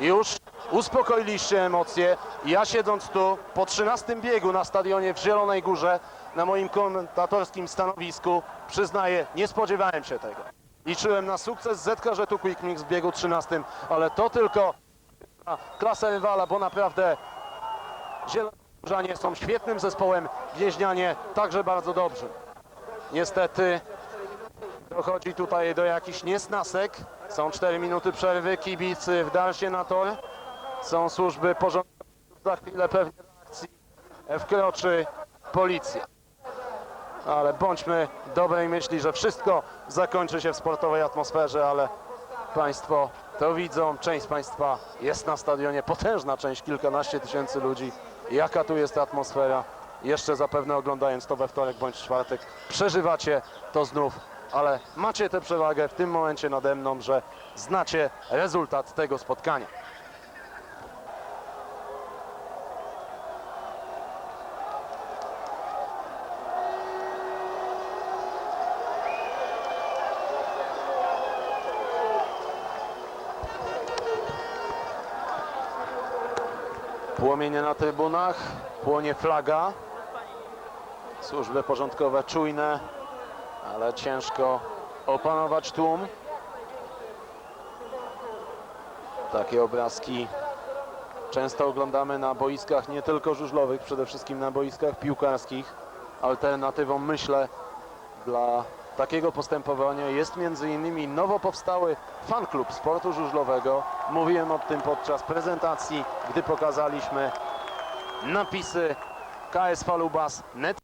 już uspokoiliście emocje. Ja siedząc tu po 13 biegu na stadionie w Zielonej Górze na moim komentatorskim stanowisku przyznaję, nie spodziewałem się tego. Liczyłem na sukces ZK Żetu Quick Mix w biegu 13, ale to tylko klasa rywala, bo naprawdę Zieloni są świetnym zespołem, Wieźnianie także bardzo dobrze. Niestety dochodzi tutaj do jakichś niesnasek. Są 4 minuty przerwy, kibicy w dalsze na tor. Są służby porządkowe, za chwilę pewnie do akcji wkroczy policja. Ale bądźmy dobrej myśli, że wszystko zakończy się w sportowej atmosferze, ale Państwo to widzą, część Państwa jest na stadionie, potężna część, kilkanaście tysięcy ludzi. Jaka tu jest atmosfera? Jeszcze zapewne oglądając to we wtorek bądź czwartek przeżywacie to znów, ale macie tę przewagę w tym momencie nade mną, że znacie rezultat tego spotkania. Płomienie na trybunach, płonie flaga. Służby porządkowe czujne, ale ciężko opanować tłum. Takie obrazki często oglądamy na boiskach nie tylko żużlowych, przede wszystkim na boiskach piłkarskich. Alternatywą, myślę, dla takiego postępowania jest innymi nowo powstały fanklub sportu żużlowego. Mówiłem o tym podczas prezentacji, gdy pokazaliśmy napisy KS Falubas, net